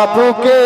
বাপুকে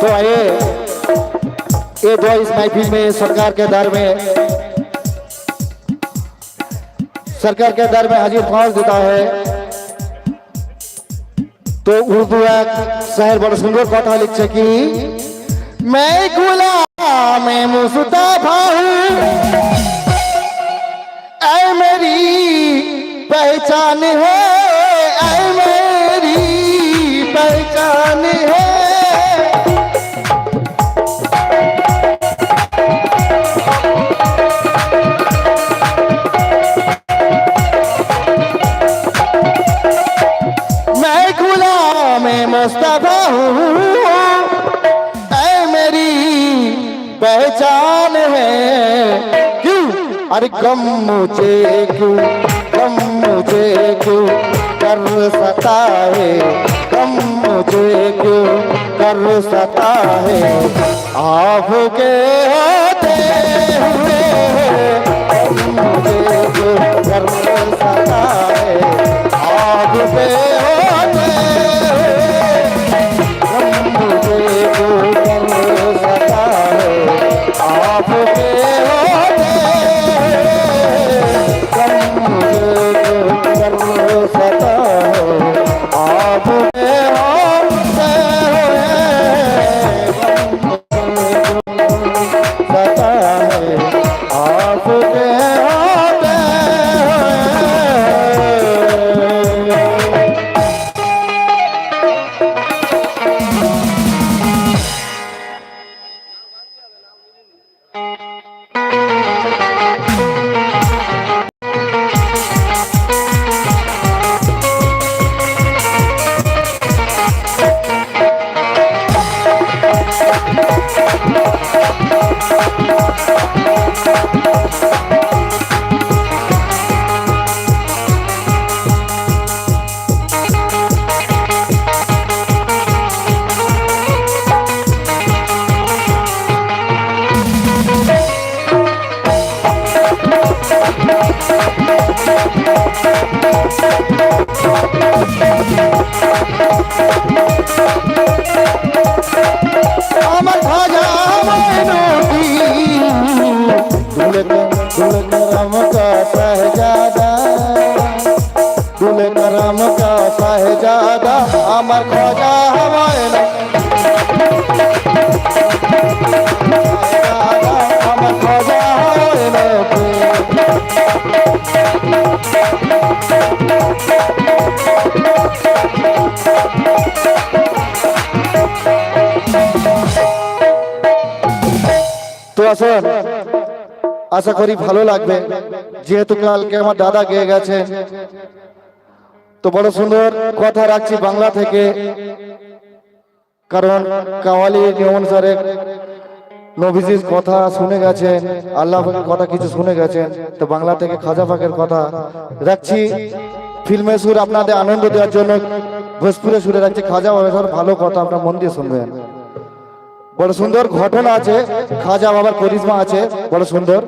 तो आइए। ये जो इस महफिल में, सरकार के दर में। सरकार के दर में हाजिर पहुँच देता है। तो उर्दू एक शहर बड़ा सुंदर कथा लिखছে কি मैं गुलाम मुस्तफ़ा हूँ। मेरी पहचान है, ऐ मेरी पहचान है। मुस्तफ़ा हूँ ऐ मेरी पहचान है। क्यों? अरे गम मुझे क्यों? गम मुझे क्यों? कर सता है। गम मुझे क्यों? कर सता है। आपके होते हुए गम मुझे क्यों? कर सता है। आपके होते আসুন। আশা করি ভালো লাগবে। যেহেতু কালকে আমার দাদা গিয়ে গেছে। তো বড় সুন্দর কথা রাখছি বাংলা থেকে। কারণ কাওয়ালি নিয়ম অনুসারে নবীজির কথা শুনে গেছেন, আল্লাহ কথা কিছু শুনে গেছেন। তো বাংলা থেকে খাজা পাকের কথা রাখছি। ফিল্মের সুর আপনাদের আনন্দ দেওয়ার জন্য, ভোজপুরে সুরে রাখছি। খাজা ভালো কথা আপনার মন দিয়ে শুনবেন। বড় সুন্দর ঘটনা আছে। খাজা বাবার করিশ্মা আছে। বড় সুন্দর।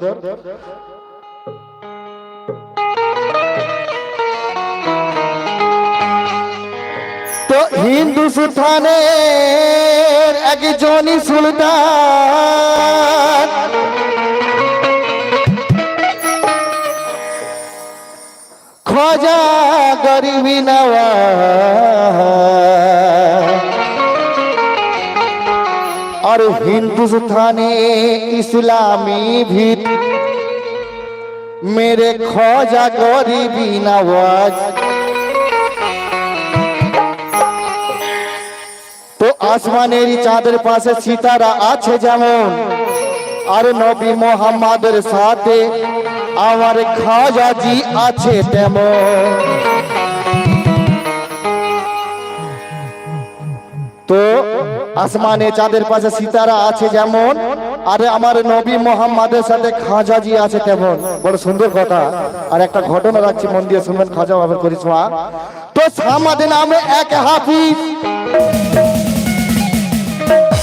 তো হিন্দু হিন্দুস্থানের একজনই সুলতান। খোঁজা গরিবী নওয়া হিন্দুস্থানে ইসলামী ভিত। মেরে খোঁজা গরিবি নওয়াজ তো আসমানের চাঁদের পাশে সিতারা আছে যেমন, আর নবী মোহাম্মদের সাথে আমার খাজাজি আছে তেমন। তো আসমানে চাঁদের পাশে সিতারা আছে যেমন, আরে আমার নবী মোহাম্মদের সাথে খাজাজি আছে তেমন। বড় সুন্দর কথা। আর একটা ঘটনা রাখছি, মন দিয়ে শুনবেন, খাজা বাবার করিসমা তো সামাদ নামে এক হাফিজ।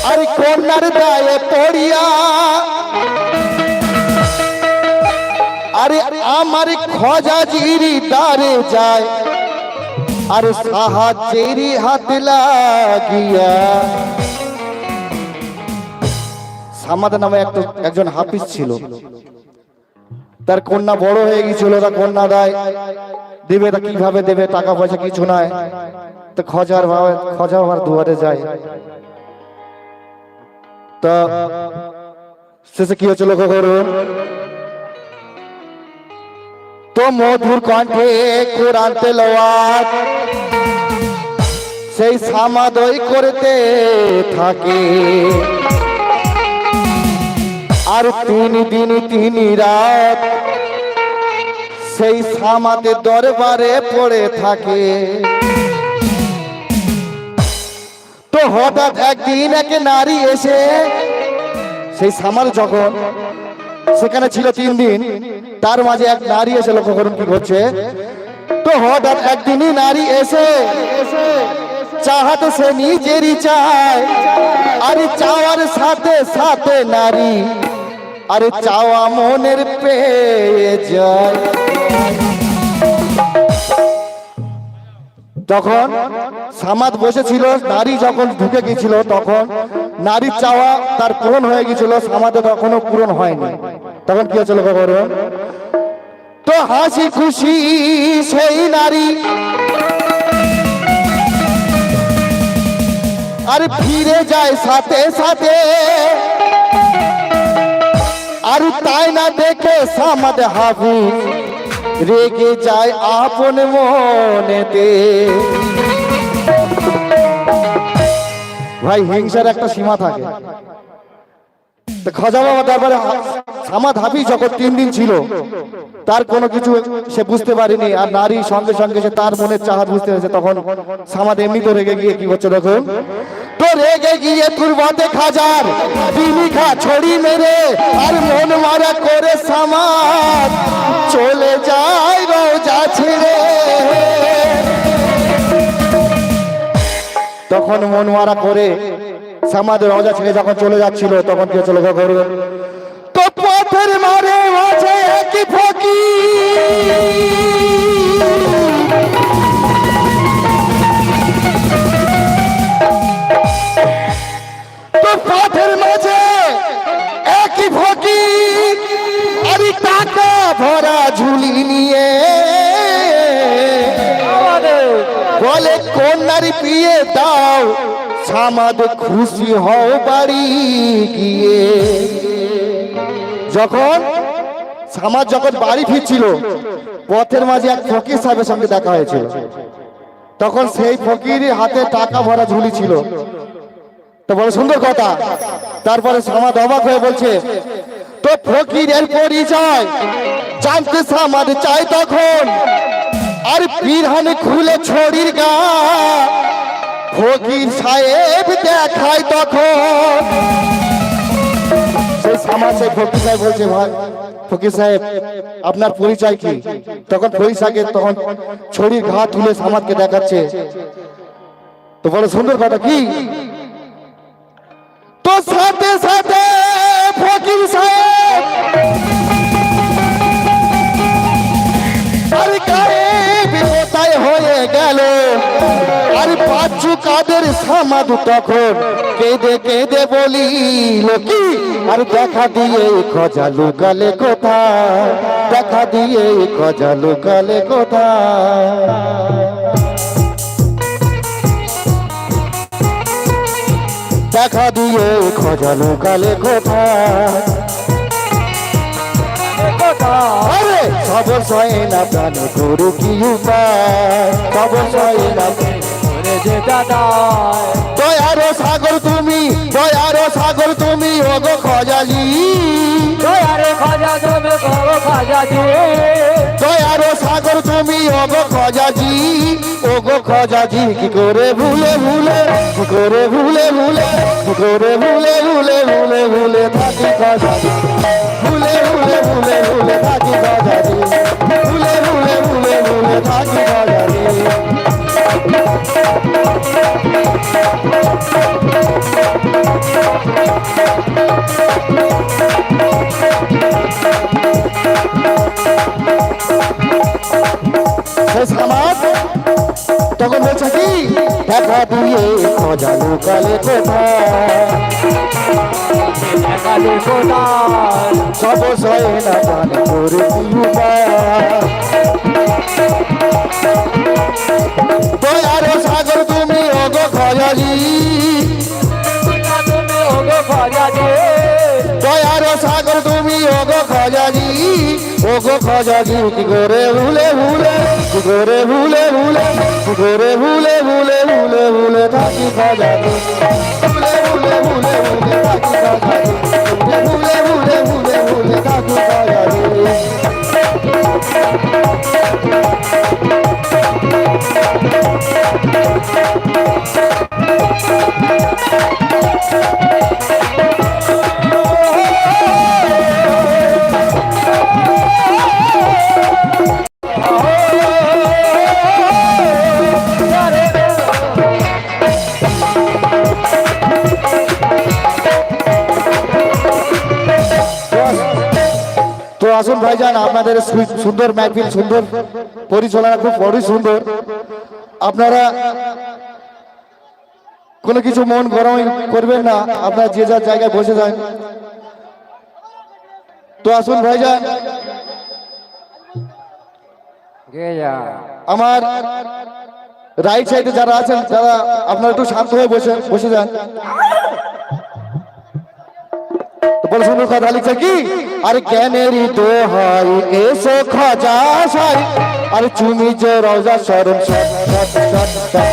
আর কন্যার দায়ে পড়িয়া। আরে আমার খজাজির দারে যায়। আর সাহায্যেরই হাত লাগিয়া। সামাদ নামে একটা একজন হাফিজ ছিল। তার কন্যা বড় হয়ে গিয়েছিল তা কন্যা দেয়। দেবে তা কীভাবে দেবে, টাকা পয়সা কিছু নাই। তো খজার বাবা খজা আমার দুয়ারে যায়। তা শেষে কি হচ্ছিল করুন মধুর কণ্ঠে কোরআন তেলাওয়াত। সেই সামাদই করতে থাকে। আর তিন দিন, তিন রাত সেই সামাতে দরবারে পড়ে থাকে। তো হঠাৎ একদিন এক নারী এসে, সেই সামাল যখন সেখানে ছিল তিন দিন। তার মাঝে এক নারী এসে লক্ষ্য করুন কি করছে। তো হঠাৎ একদিনই নারী এসে চাহাতে সে নিজেরই চায়। আরে চাওয়ার সাথে সাথে নারী, আরে চাওয়া মনের পেয়ে যায়। তখন সামাদ বসেছিল, নারী যখন ঢুকে গেছিল তখন নারীর চাওয়া তার পূরণ হয়ে গেছিল সামাদে তখনও পূরণ হয়নি। তখন কি হচ্ছিল করুন তো হাসি খুশি সেই নারী। আর ফিরে যায় সাথে সাথে। আর তাই না দেখে সামাদ হাফিজ রেগে যায় আপন মনেতে। ভাই হিংসার একটা সীমা থাকে। বাবা তারপরে সামাদ যখন তিন দিন ছিল, তার কোনো কিছু সে বুঝতে পারেনি, আর নারী সঙ্গে সঙ্গে সে তার মনের বুঝতে তখন সামাদ এমনি তো রেগে গিয়ে কি আর মন মারা করে চলে যায় তখন মন মারা করে সামাদের রোজা ছেড়ে যখন চলে যাচ্ছিল তখন কি চলে করবে তো পথের মারে মাঝে একই ফকি। তো পথের মাঝে একই ফকি। আরে টাকা ভরা ঝুলি নিয়ে। বলে কোন নারী পিয়ে দাও? সামাদ খুশি হও বাড়ি গিয়ে। যখন সামাদ যখন বাড়ি ফিরছিল, পথের মাঝে এক ফকির সাহেবের সঙ্গে দেখা হয়েছিল। তখন সেই ফকির হাতে টাকা ভরা ঝুলি ছিল। তো বড় সুন্দর কথা। তারপরে সামাদ অবাক হয়ে বলছে, তো ফকিরের পরিচয় জানতে সামাদ চাই তখন। আর পিরহানে খুলে ছড়ির গা ফকির সাহেব দেখায় তখন। আপনার পরিচয় কি? তখন পরিচয়কে তখন ছড়ির ঘা তুলে সামাদকে দেখাচ্ছে। তো বড় সুন্দর কথা কি? তো সাথে সাথে কাদের সামাদু তখন কেঁদে কেঁদে বলি কি? আর দেখা দিয়ে খোঁজা লুকালে কোথায়? দেখা দিয়ে খোঁজা লুকালে কোথায়? দেখা দিয়ে খোঁজা লুকালে আরে খবর সয় না প্রাণে গরু কি উপায়? খবর সয় না দয়ারো সাগর তুমি দয়ারো সাগর তুমি ওগো খজালি দয়ারো সাগর তুমি ওগো খজাজি। ওগো খজাজি কি করে ভুলে ভুলে কি করে ভুলে ভুলে কি করে ভুলে ভুলে ভুলে ভুলে থাকি খজাজি। তখন বলছে কি? দেখা দিয়ে খোঁজা লুকালে কোথায় সব সয় না পান করে কি উপায় দয়ারো সাগর তুমি অগো দয়ারো অগো খয়ালি ওগো খজালি কি করে ভুলে ভুলে, কি করে ভুলে ভুলে, কি করে ভুলে ভুলে ভুলে ভুলে থাকি থাকি খজালি তো আসুন ভাইজান, আপনাদের সুন্দর মাহফিল, সুন্দর পরিচালনা, খুব বড়ই সুন্দর। আপনারা কোনো কিছু মন গরম করবেন না, আপনারা যে যার জায়গায় বসে যান। তো আসুন ভাইজান। আমার রাইট সাইডে যারা আছেন, তারা আপনারা একটু শান্ত হয়ে বসে বসে যান। সুন্দর কথা লিখছে কি আর জ্ঞানেরই হয়, এসো খাজা সাই আর চুমি যে রওজা শরম সৎ সৎ সৎ সৎ।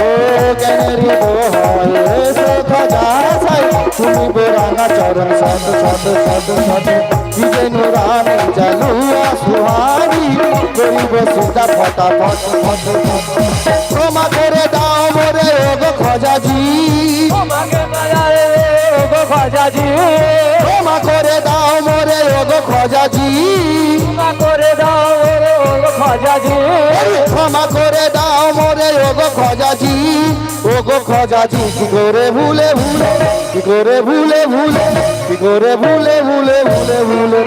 ও জ্ঞানেরই তো এসো খাজা সাই চুমি বোরাঙা চরণ সৎ সৎ সৎ সৎ বিজে নুরানি ফট ক্ষমা করে দাও মোরে ওগো খজাজি। ক্ষমা করে দাও মোরে ওগো খজাজি। ক্ষমা করে দাও মোরে ওগো খজাজি। ওগো খজাজি কি করে ভুলে ভুলে কি করে ভুলে ভুলে কি করে ভুলে ভুলে ভুলে ভুলে।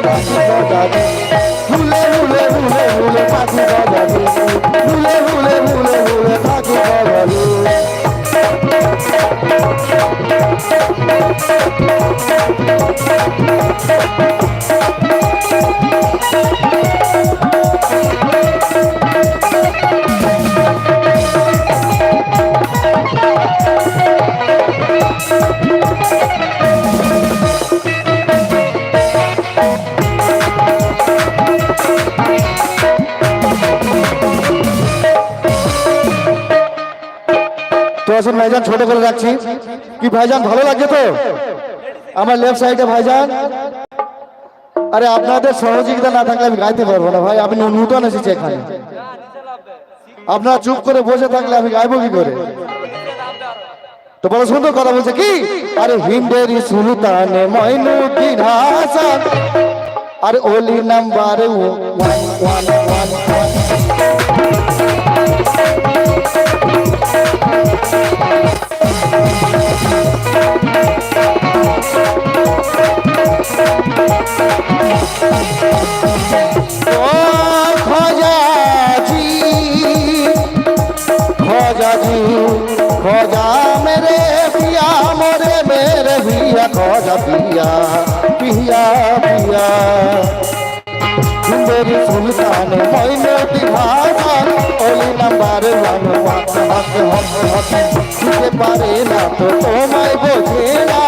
ভাইজান, ভালো লাগছে তো? আমার লেফট সাইডে ভাইজান। আরে, আপনাদের সহযোগিতা না থাকলে আমি গাইতে পারব না ভাই, আপনি নূতন এসেছি এখানে। আপনারা চুপ করে বসে থাকলে আমি গাইবো কি করে? তো বড় সুন্দর কথা বলছে কি? আরে, হিন্দের সুলতানে আর ওলি number one one one one. খোঁজা পিয়া পিয়া পিয়া। সুন্দরী সুলতান মৈনতি ভাষণ ওলি নাম্বার ওয়ান ওয়ান হক হক হক দিতে পারে না তো তোমায় বোঝে না।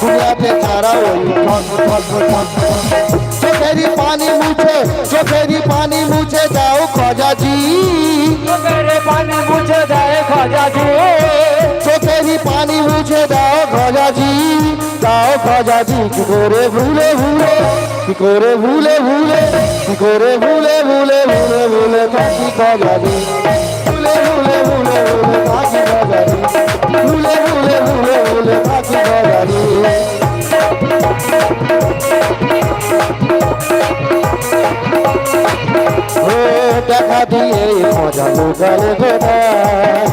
দুনিয়াতে তারা ওই ঠক ঠক ঠক চোখেরই করে চোখেরই পানি মুছে দাও খজাজি। চোখেরই পানি মুছে দাও খজাজি। চোখেরই পানি বুঝে দাও খজাজি। দাও খজাজি কি করে ভুলে ভুলে কি করে ভুলে ভুলে কি করে ভুলে ভুলে ভুলে ভুলে থাকি খজাজি। ভুলে ভুলে ভুলে ভুলে থাকি খজাজি। ভুলে ভুলে ভুলে ভুলে থাকি খজাজি। দিয়ে মজা তো গালে গদায়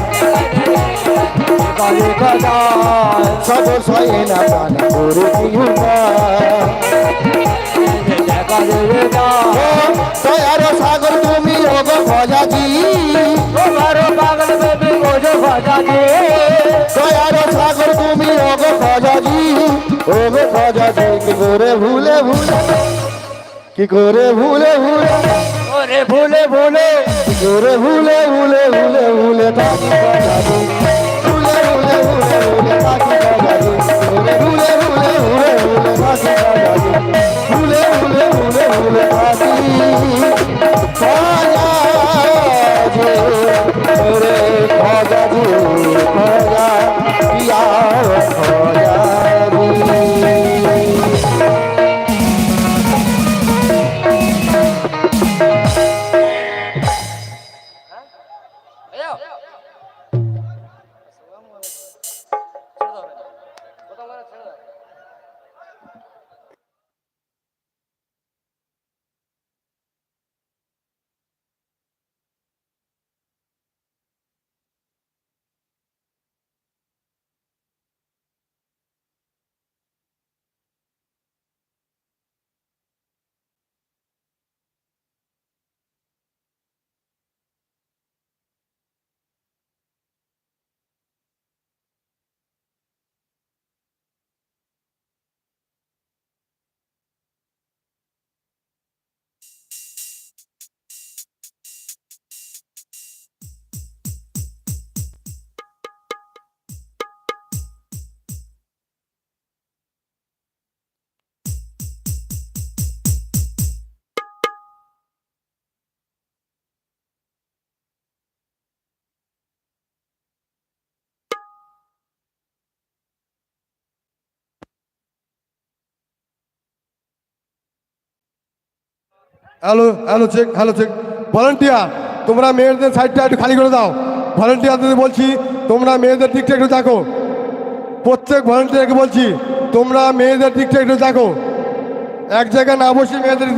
গালে গদায় সদর সয়ে না পানা করে কি দয়ার সাগর তুমি ওগ ভজা দি তোমার পাগল বেবি ওজ ভজা দি দয়ার সাগর তুমি ওগ ভজা দি ওগ ভজা দি কি করে ভুলে ভুলে কি করে ভুলে ভুলে করে ভুলে ভুলে। ভুলে ভুলে ভুলে ভুলে ভুলে ভুলে ভুলে ভুলে ভুলে ভুলে hello hello check hello check. Volunteer তোমরা মেয়েদের সাইডটা একটু খালি করে দাও। ভলেন্টিয়ারদের বলছি, তোমরা মেয়েদের দিকটা একটু দেখো। প্রত্যেক ভলেন্টিয়ারকে বলছি, তোমরা মেয়েদের দিকটা একটু দেখো। এক জায়গায় না বসে মেয়েদের দিক